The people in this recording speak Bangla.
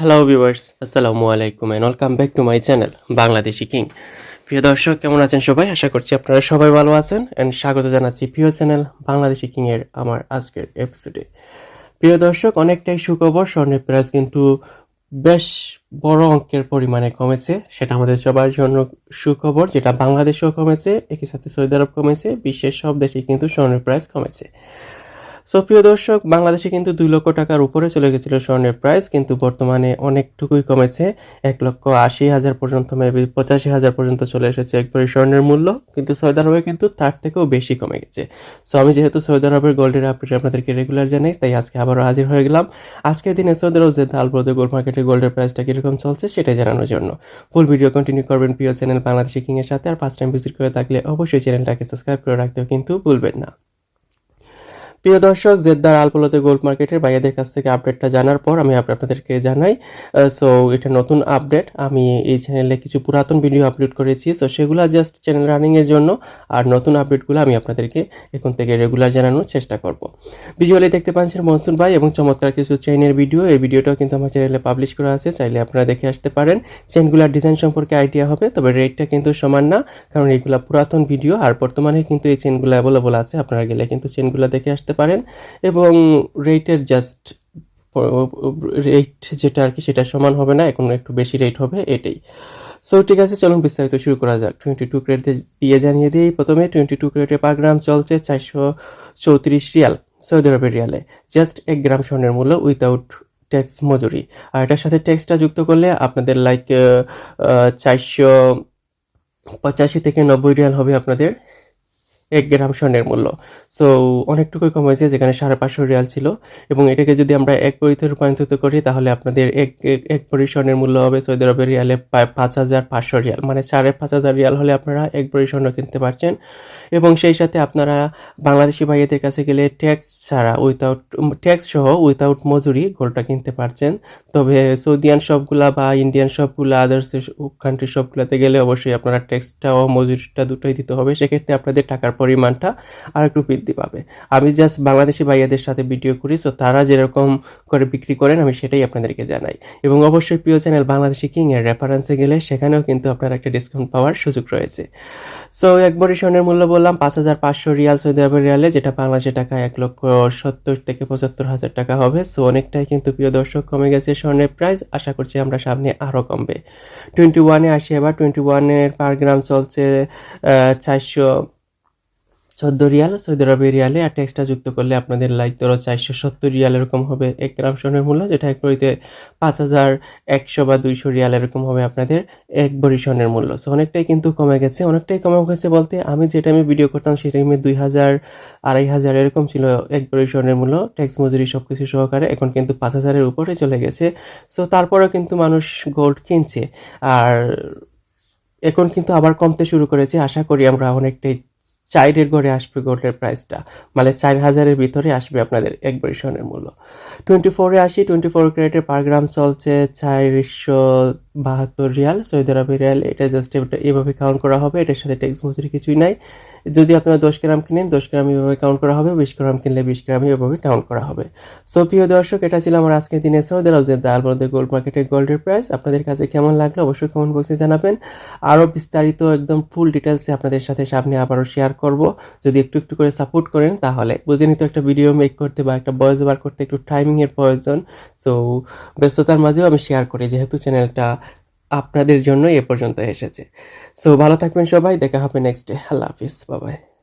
হ্যালো ভিউয়ার্স আসসালামু আলাইকুম and welcome back to my channel Bangladeshi king প্রিয় দর্শক, কেমন আছেন সবাই? আশা করছি আপনারা সবাই ভালো আছেন এন্ড স্বাগত জানাচ্ছি প্রিয় চ্যানেল বাংলাদেশি কিং এর আমার আজকের এপিসোডে প্রিয় দর্শক, অনেকটাই সুখবর, স্বর্ণের প্রাইস কিন্তু বেশ বড় অঙ্কের পরিমাণে কমেছে। সেটা আমাদের সবার জন্য সুখবর, যেটা বাংলাদেশেও কমেছে, একই সাথে সৌদি আরব কমেছে, বিশ্বের সব দেশে কিন্তু স্বর্ণের প্রাইস কমেছে। সো প্রিয় দর্শক, বাংলাদেশে কিন্তু দুই লক্ষ টাকার উপরে চলে গেছিল স্বর্ণের প্রাইস কিন্তু বর্তমানে অনেকটুকুই কমেছে। এক লক্ষ আশি হাজার পর্যন্ত মেবি পঁচাশি হাজার পর্যন্ত চলে এসেছে একবারে স্বর্ণের মূল্য, কিন্তু সৌদি আরবে কিন্তু তার থেকেও বেশি কমে গেছে। সো আমি যেহেতু সৌদি আরবের গোল্ডের আপডেট আপনাদেরকে রেগুলার জানাই, তাই আজকে আবারও হাজির হয়ে গেলাম। আজকের দিনে সৌদি আরব যে দালব্রদে গোল্ড মার্কেটে গোল্ডের প্রাইসটা কীরকম চলছে সেটা জানানোর জন্য। ফুল ভিডিও কন্টিনিউ করবেন প্রিয় চ্যানেল বাংলাদেশি কিংয়ের সাথে, আর ফার্স্ট টাইম ভিজিট করে থাকলে অবশ্যই চ্যানেলটাকে সাবস্ক্রাইব করে রাখতেও কিন্তু ভুলবেন না। প্রিয় দর্শক, জেদ্দার আলপোলোতে গোল্ড মার্কেটের ভাইয়াদের কাছ থেকে আপডেটটা জানার পর আমি আপনাদেরকে জানাই সো এটা নতুন আপডেট আমি এই চ্যানেলে কিছু পুরাতন ভিডিও আপলোড করেছি সো সেগুলো জাস্ট চ্যানেল রানিংয়ের জন্য, আর নতুন আপডেটগুলো আমি আপনাদেরকে এখন থেকে রেগুলার জানানোর চেষ্টা করব। ভিজুয়ালি দেখতে পাচ্ছেন মনসুন ভাই এবং চমৎকার কিছু চেইনের ভিডিও এই ভিডিওটাও কিন্তু আমার চ্যানেলে পাবলিশ করা আছে, চাইলে আপনারা দেখে আসতে পারেন। চেইনগুলোর ডিজাইন সম্পর্কে আইডিয়া হবে, তবে রেটটা কিন্তু সমান না, কারণ এগুলা পুরাতন ভিডিও আর বর্তমানে কিন্তু এই চেনগুলো অ্যাভেলেবল আছে। আপনারা গেলে কিন্তু চেনগুলো দেখে আসতে পারেন এবং রেটের জাস্ট রেট যেটা আর কি সেটা সমান হবে না, এখন একটু বেশি রেট হবে এটাই। সো ঠিক আছে, চলুন বিস্তারিত শুরু করা যাক। টোয়েন্টি টু ক্রেড দিয়ে জানিয়ে দিই। প্রথমে টোয়েন্টি টু ক্রেডে পার গ্রাম চলছে চারশো চৌত্রিশ রিয়াল, সৌদি আরবের রিয়ালে। জাস্ট এক গ্রাম স্বর্ণের মূল্য উইথাউট ট্যাক্স মজুরি। আর এটার সাথে ট্যাক্সটা যুক্ত করলে আপনাদের লাইক চারশো পঁচাশি থেকে নব্বই রিয়াল হবে আপনাদের। এক গ্রাম স্বর্ণের মূল্য। সো অনেকটুকুই কমেছে যেখানে সাড়ে পাঁচশো রিয়াল ছিল এবং এটাকে যদি আমরা এক পরিতে রূপান্তরিত করি, তাহলে আপনাদের এক, এক- পরি স্বর্ণের মূল্য হবে সৌদি আরবের রিয়ালে পাঁচ হাজার পাঁচশো রিয়াল। মানে সাড়ে পাঁচ হাজার রিয়াল হলে আপনারা এক পরি স্বর্ণ কিনতে পারছেন। এবং সেই সাথে আপনারা বাংলাদেশি ভাইয়েদের কাছে গেলে ট্যাক্স ছাড়া উইথাউট ট্যাক্স সহ উইথাউট মজুরি গোল্ডটা কিনতে পারছেন। তবে সৌদিয়ান শপগুলা বা ইন্ডিয়ান শপগুলা আদার্স কান্ট্রি শপগুলোতে গেলে অবশ্যই আপনারা ট্যাক্সটা ও মজুরিটা দুটোই দিতে হবে। সেক্ষেত্রে আপনাদের টাকার পরিমাণটা আর একটু বৃদ্ধি পাবে। আমি জাস্ট বাংলাদেশি ভাইয়াদের সাথে ভিডিও করি সো তারা যেরকম করে বিক্রি করেন, আমি সেটাই আপনাদেরকে জানাই। এবং অবশ্যই প্রিয় চ্যানেল বাংলাদেশি কিং এর রেফারেন্সে গেলে সেখানেও কিন্তু আপনার একটা ডিসকাউন্ট পাওয়ার সুযোগ রয়েছে। সো একবারই স্বর্ণের মূল্য বললাম, পাঁচ হাজার পাঁচশো রিয়াল সৌদি আরবের রিয়ালে, যেটা বাংলাদেশের টাকা এক লক্ষ সত্তর থেকে পঁচাত্তর হাজার টাকা হবে। সো অনেকটাই কিন্তু প্রিয় দর্শক, কমে গেছে স্বর্ণের প্রাইস আশা করছি আমরা সামনে আরও কমবে। টোয়েন্টি ওয়ানে আসি এবার টোয়েন্টি ওয়ানের পার গ্রাম চলছে চারশো চোদ্দ রিয়াল, সৌদি আরবের রিয়ালে আর ট্যাক্সটা যুক্ত করলে আপনাদের লাইক ধরো চারশো সত্তর রিয়াল এরকম হবে এক গ্রাম স্বর্ণের মূল্য, যেটা এক বড়িতে পাঁচ হাজার একশো বা দুইশো রিয়াল এরকম হবে আপনাদের এক বড়ি স্বর্ণের মূল্য। সো অনেকটাই কিন্তু কমে গেছে, অনেকটাই কমে গেছে বলতে আমি যে টাইমে ভিডিও করতাম সেই টাইমে দুই হাজার, আড়াই হাজার এরকম ছিল এক বড়ি স্বর্ণের মূল্য ট্যাক্স মজুরি সব কিছু সহকারে, এখন কিন্তু পাঁচ হাজারের উপরে চলে গেছে। সো তারপরেও কিন্তু মানুষ গোল্ড কিনছে, আর এখন কিন্তু আবার কমতে শুরু করেছে, আশা করি আমরা অনেকটাই চাইরের ঘরে আসবে গোল্ডের প্রাইসটা মানে চার হাজারের ভিতরে আসবে আপনাদের এক বরিশনের মূল্য। টোয়েন্টি ফোরে আসি টোয়েন্টি ফোর ক্যারেটের পার গ্রাম চলছে চারশো বাহাত্তর রিয়াল, সৌদি আরবের রিয়াল, এটা জাস্ট এভাবে কাউন্ট করা হবে, এটার সাথে ট্যাক্স মজুরি কিছুই নাই। যদি আপনারা দশ গ্রাম কিনেন, দশ গ্রাম এভাবে কাউন্ট করা হবে, বিশ গ্রাম কিনলে বিশ গ্রাম এভাবে কাউন্ট করা হবে। সো প্রিয় দর্শক, এটা ছিল আমার আজকের দিনে সৌদি আরব যে দাল বলতে গোল্ড মার্কেটের গোল্ডের প্রাইস আপনাদের কাছে কেমন লাগল অবশ্যই কমেন্ট বক্সে জানাবেন। আরও বিস্তারিত একদম ফুল ডিটেলসে আপনাদের সাথে সামনে আবারও শেয়ার করব। যদি একটু একটু করে সাপোর্ট করেন, তাহলে বুঝে নিত একটা ভিডিও মেক করতে বা একটা ভয়েস বার করতে একটু টাইমিংয়ের প্রয়োজন। সো ব্যস্ততার মাঝেও আমি শেয়ার করি, যেহেতু চ্যানেলটা আপনাদের জন্য এ পর্যন্ত এসেছে। সো ভালো থাকবেন সবাই, দেখা হবে নেক্সট ডে আল্লাহ হাফিজ বাবাই